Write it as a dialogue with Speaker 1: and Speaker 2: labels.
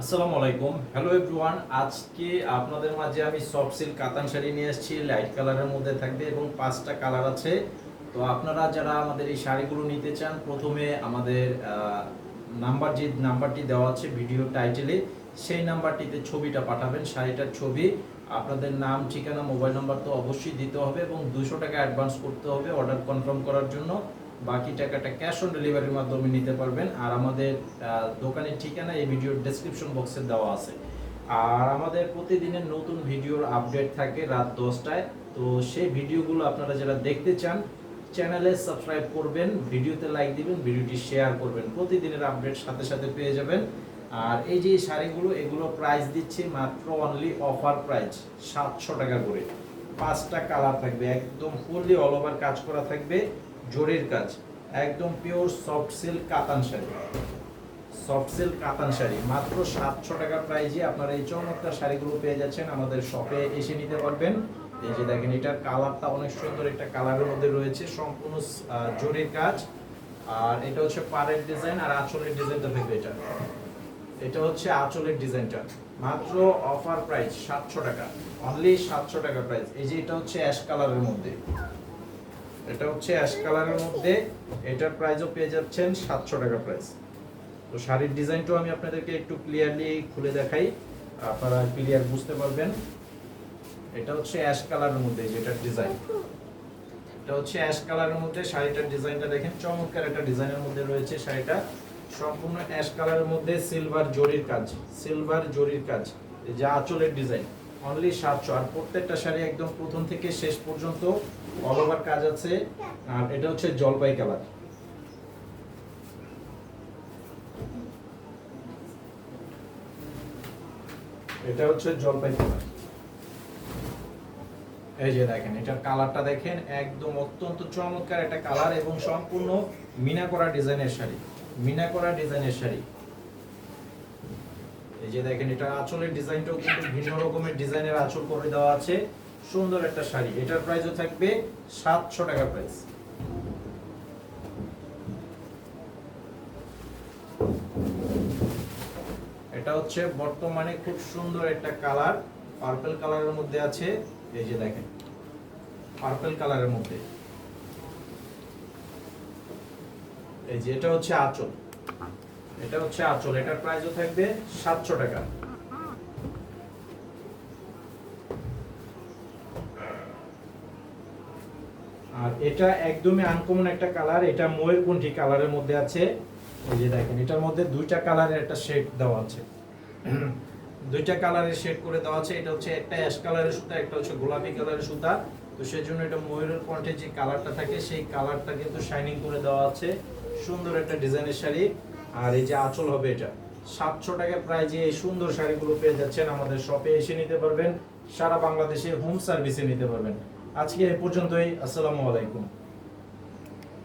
Speaker 1: আসসালামু আলাইকুম। Hello everyone আজকে আপনাদের মাঝে আমি সফট সিল্ক কাতান শাড়ি নিয়ে এসেছি লাইট কালারের মধ্যে থাকবে এবং পাঁচটা কালার আছে। তো আপনারা যারা আমাদের এই শাড়িগুলো নিতে চান, প্রথমে আমাদের নাম্বার যে নাম্বারটি দেওয়া আছে ভিডিও টাইটেলে সেই নাম্বারটিতে ছবিটা পাঠাবেন, শাড়িটার ছবি। আপনাদের নাম, ঠিকানা মোবাইল নাম্বার তো অবশ্যই দিতে হবে এবং দুশো টাকা অ্যাডভান্স করতে হবে অর্ডার কনফার্ম করার জন্য। বাকি টাকাটা ক্যাশ অন ডেলিভারির মাধ্যমে নিতে পারবেন। আর আমাদের দোকানের ঠিকানা এই ভিডিওর ডেসক্রিপশন বক্সে দেওয়া আছে। আর আমাদের প্রতিদিনের নতুন ভিডিওর আপডেট থাকে রাত দশটায়। তো সেই ভিডিওগুলো আপনারা যারা দেখতে চান চ্যানেলে সাবস্ক্রাইব করবেন, ভিডিওতে লাইক দিবেন, ভিডিওটি শেয়ার করবেন। প্রতিদিনের আপডেট সাথে সাথে পেয়ে যাবেন। আর এই যে শাড়িগুলো, এগুলো প্রাইস দিচ্ছি মাত্র অনলি অফার প্রাইস সাতশো টাকা করে। পাঁচটা কালার থাকবে, একদম ফুললি অল ওভার কাজ করা থাকবে। জরির কাজ। একদম পিওর সফট সিল্ক কাতান শাড়ি। সফট সিল্ক কাতান শাড়ি। মাত্র সাতশো টাকা প্রাইজে আপনারা এই চমৎকার শাড়িগুলো পেয়ে যাচ্ছেন আমাদের শপে এসে নিতে পারবেন। এই যে দেখেন, এটার কালারটা অনেক সুন্দর একটা কালারের মধ্যে রয়েছে, সম্পূর্ণ জরির কাজ। আর এটা হচ্ছে পাড়ের ডিজাইন আর আঁচলের ডিজাইনটা থাকবে এটা। এটা হচ্ছে আঁচলের ডিজাইনটা মাত্র অফার প্রাইস সাতশো টাকা। অনলি সাতশো টাকা প্রাইস এই যে এটা হচ্ছে অ্যাশ কালারের মধ্যে। এটা হচ্ছে অ্যাশ কালারের মধ্যে। এটার প্রাইসও পেয়ে যাচ্ছেন সাতশো টাকা প্রাইস তো শাড়ির ডিজাইনটাও আমি আপনাদেরকে একটু ক্লিয়ারলি খুলে দেখাই। আপনারা ক্লিয়ার বুঝতে পারবেন। এটা হচ্ছে অ্যাশ কালারের মধ্যে যেটার ডিজাইন এটা হচ্ছে অ্যাশ কালারের মধ্যে শাড়িটার ডিজাইনটা দেখেন, চমৎকার একটা ডিজাইনের মধ্যে রয়েছে শাড়িটা। সম্পূর্ণ অ্যাশ কালারের মধ্যে সিলভার জরির কাজ সিলভার জরির কাজ। যে আঁচলের ডিজাইন অনলি সাতশো আর প্রত্যেকটা শাড়ি একদম প্রথম থেকে শেষ পর্যন্ত অল ওভার কাজ আছে। আর এটা হচ্ছে জলপাই কালার। এটা হচ্ছে জলপাই কালার। এই যে দেখেন, এটার কালারটা দেখেন, একদম অত্যন্ত চমৎকার একটা কালার এবং সম্পূর্ণ মিনা করা ডিজাইনের শাড়ি। মিনা করা ডিজাইনের শাড়ি। এই যে দেখেন, এটা আঁচলের ডিজাইনটাও কিন্তু ভিন্ন রকমের ডিজাইনের আঁচল করে দেওয়া আছে। সুন্দর একটা শাড়ি। এটার প্রাইসও থাকবে সাতশো টাকা প্রাইস এটা হচ্ছে বর্তমানে খুব সুন্দর একটা কালার। পার্পল কালারের মধ্যে আছে। এই যে দেখেন পার্পল কালারের মধ্যে। এই যে এটা হচ্ছে আঁচল। এটা হচ্ছে আঁচল, এটার প্রাইসও থাকবে সাতশো টাকা। আর এটা একদমই আনকমন একটা কালার এটা কালারের মধ্যে আছে। এই যে দেখেন, এটার মধ্যে দুইটা কালারের একটা শেড দেওয়া আছে। দুইটা কালারের শেড করে দেওয়া আছে। এটা হচ্ছে একটা অ্যাশ কালারের সুতা, একটা হচ্ছে গোলাপি কালারের সুতা। তো সেই জন্য এটা ময়ূরের কণ্ঠে যে কালারটা থাকে, সেই কালারটা কিন্তু শাইনিং করে দেওয়া আছে। সুন্দর একটা ডিজাইনের শাড়ি। আর এই যে আঁচল হবে এটা। সাতশো টাকা প্রায় যে সুন্দর শাড়িগুলো পেয়ে যাচ্ছেন আমাদের শপে এসে নিতে পারবেন। সারা বাংলাদেশে হোম সার্ভিসে নিতে পারবেন। আজকে এ পর্যন্তই। আসসালামু আলাইকুম।